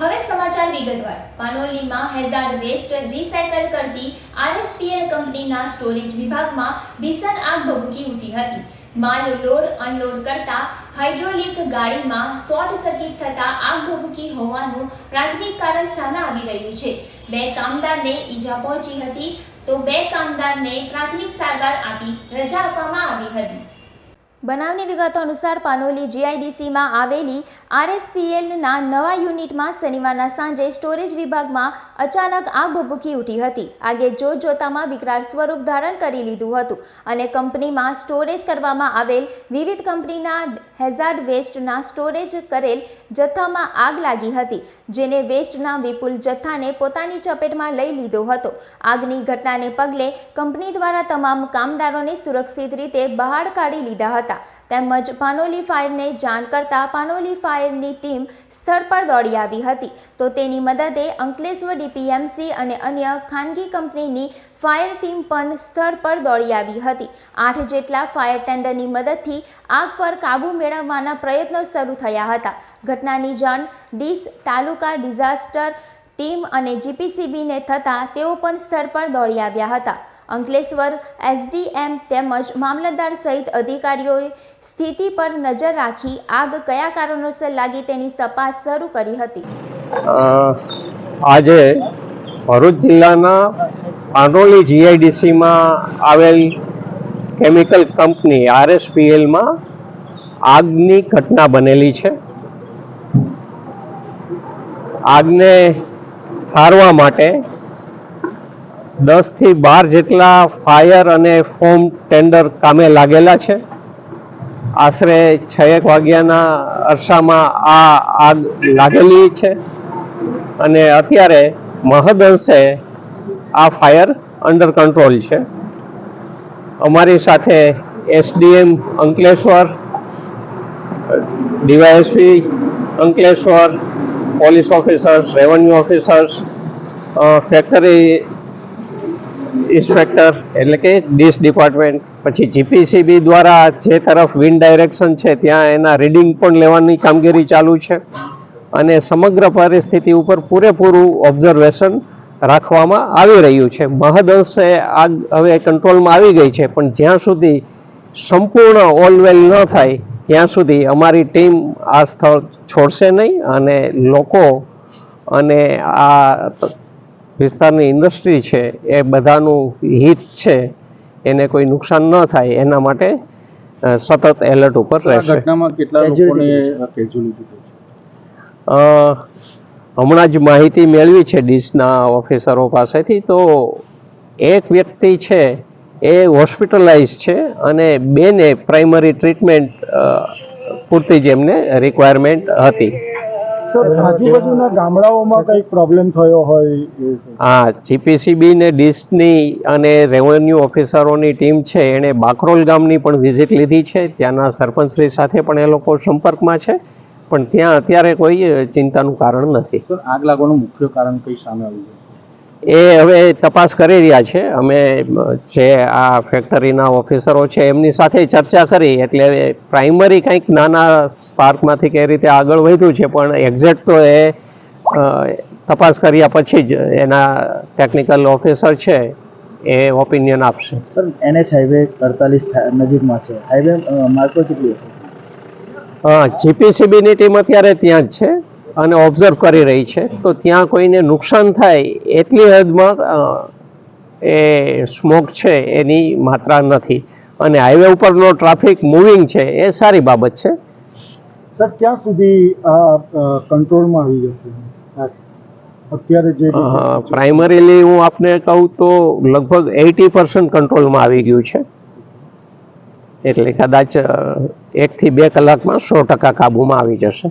હવે સમાચાર વિગતવાર. પાનોલીમાં હેઝાર્ડ વેસ્ટ રિસાયકલ કરતી આરએસપીએલ કંપનીના સ્ટોરેજ વિભાગમાં ભીષણ આગ ભભૂકી ઉઠી હતી. માલ લોડ, અનલોડ કરતા હાઇડ્રોલિક ગાડીમાં શોર્ટ સર્કિટ થતા આગ ભભૂકી હોવાનું પ્રાથમિક કારણ સામે આવી રહ્યું છે. બે કામદારને ઈજા પહોંચી હતી તો બે કામદારને પ્રાથમિક સારવાર આપી રજા આપવામાં આવી હતી. બનાવની વિગતો અનુસાર પાનોલી જીઆઈડીસીમાં આવેલી આરએસપીએલના નવા યુનિટમાં શનિવારના સાંજે સ્ટોરેજ વિભાગમાં અચાનક આગ ભભૂકી ઉઠી હતી. આગે જોત જોતામાં વિકરાળ સ્વરૂપ ધારણ કરી લીધું હતું અને કંપનીમાં સ્ટોરેજ કરવામાં આવેલ વિવિધ કંપનીના હેઝાર્ડ વેસ્ટના સ્ટોરેજ કરેલ જથ્થામાં આગ લાગી હતી, જેને વેસ્ટના વિપુલ જથ્થાને પોતાની ચપેટમાં લઈ લીધો હતો. આગની ઘટનાને પગલે કંપની દ્વારા તમામ કામદારોને સુરક્ષિત રીતે બહાર કાઢી લીધા હતા. તેમજ પાનોલી ફાયરને જાણ કરતા પાનોલી ફાયરની ટીમ સ્થળ પર દોડી આવી હતી. તો તેની મદદે અંકલેશ્વર ડીપીએમસી અને અન્ય ખાનગી કંપનીની ફાયર ટીમ પણ સ્થળ પર દોડી આવી હતી. આઠ જેટલા ફાયર ટેન્ડરની મદદથી આગ પર કાબૂ મેળવવાના પ્રયત્નો શરૂ થયા હતા. ઘટનાની જાણ ડીસ તાલુકા ડિઝાસ્ટર ટીમ અને જીપીસીબીને થતાં તેઓ પણ સ્થળ પર દોડી આવ્યા હતા. અંકલેશ્વર, એસડીએમ તેમજ મામલતદાર સહિત અધિકારીઓએ સ્થિતિ પર નજર રાખી આગ કયા કારણોસર લાગી તેની તપાસ શરૂ કરી હતી. આજે ભરૂચ જિલ્લાના પાંડોલી જીઆઈડીસીમાં આવેલ કેમિકલ કંપની આરએસપીએલમાં આગની ઘટના બનેલી છે. આગને ઠારવા માટે દસથી બાર જેટલા ફાયર અને ફોમ ટેન્ડર કામે લાગેલા છે. આશરે છ એક વાગ્યાના અરસામાં આ આગ લાગેલી છે અને અત્યારે મહદઅંશે આ ફાયર અંડર કંટ્રોલ છે. અમારી સાથે SDM Ankleshwar, DYSP Ankleshwar, police officers, revenue officers factory inspector એટલે કે ડીશ ડિપાર્ટમેન્ટ, પછી જીપીસીબી દ્વારા જે તરફ વિન્ડ ડાયરેક્શન છે, ત્યાં એના રીડિંગ પણ લેવાની કામગીરી ચાલુ છે. અને સમગ્ર પરિસ્થિતિ ઉપર પૂરેપૂરું ઓબ્ઝર્વેશન રાખવામાં આવી રહ્યું છે. મહદઅંશે આગ હવે કંટ્રોલમાં આવી ગઈ છે, પણ જ્યાં સુધી સંપૂર્ણ ઓલવેલ ન થાય, ત્યાં સુધી અમારી ટીમ આ સ્થળ છોડશે નહીં અને લોકો અને આ વિસ્તારની ઇન્ડસ્ટ્રી છે એ બધાનું હિત છે એને કોઈ નુકસાન ન થાય એના માટે અ, સતત એલર્ટ ઉપર રહેશે. ઘટનામાં કેટલા લોકોને કેજ્યુઅલિટી થઈ છે? અ, હમણાં જ માહિતી મેળવી છે ડીશના ઓફિસરો પાસેથી તો એક વ્યક્તિ છે એ હોસ્પિટલાઇઝ છે અને બેને પ્રાઇમરી ટ્રીટમેન્ટ પૂરતી જ એમને રિક્વાયરમેન્ટ હતી. સર આજુબાજુના ગામડાઓમાં કંઈક પ્રોબ્લેમ થયો હોય હા જીપીસીબી ને ડીશની અને રેવન્યુ ઓફિસરોની ટીમ છે એણે બાકરોલ ગામની પણ વિઝિટ લીધી છે. ત્યાંના સરપંચશ્રી સાથે પણ એ લોકો સંપર્કમાં છે પણ ત્યાં અત્યારે કોઈ ચિંતાનું કારણ નથી. આગ લાગવાનું મુખ્ય કારણ કઈ સામે આવ્યું એ હવે તપાસ કરી રહ્યા છે. અમે જે આ ફેક્ટરીના ઓફિસરો છે એમની સાથે ચર્ચા કરી એટલે પ્રાઇમરી કંઈક નાના સ્પાર્કમાંથી કઈ રીતે આગળ વધ્યું છે પણ એક્ઝેક્ટ તો એ તપાસ કર્યા પછી જ એના ટેકનિકલ ઓફિસર છે એ ઓપિનિયન આપશે. સર એનએચ હાઈવે અડતાલીસ નજીકમાં છે. હાઈવે માર્કો કેટલી હશે? જીપીસીબીની ટીમ અત્યારે ત્યાં જ છે. અને ઓબ્ઝર્વ કરી રહી છે તો ત્યાં કોઈને નુકસાન થાય એટલી હદમાં એ સ્મોક છે એની માત્રા નથી. અને હાઈવે ઉપરનો ટ્રાફિક મૂવિંગ છે એ સારી બાબત છે. સર ક્યાં સુધી આ કંટ્રોલમાં આવી જશે? અત્યારે જે પ્રાઇમરીલી હું આપને કહું તો લગભગ એટી પર્સન્ટ કંટ્રોલમાં આવી ગયું છે. એટલે કદાચ એકથી બે કલાકમાં સો ટકા કાબૂમાં આવી જશે.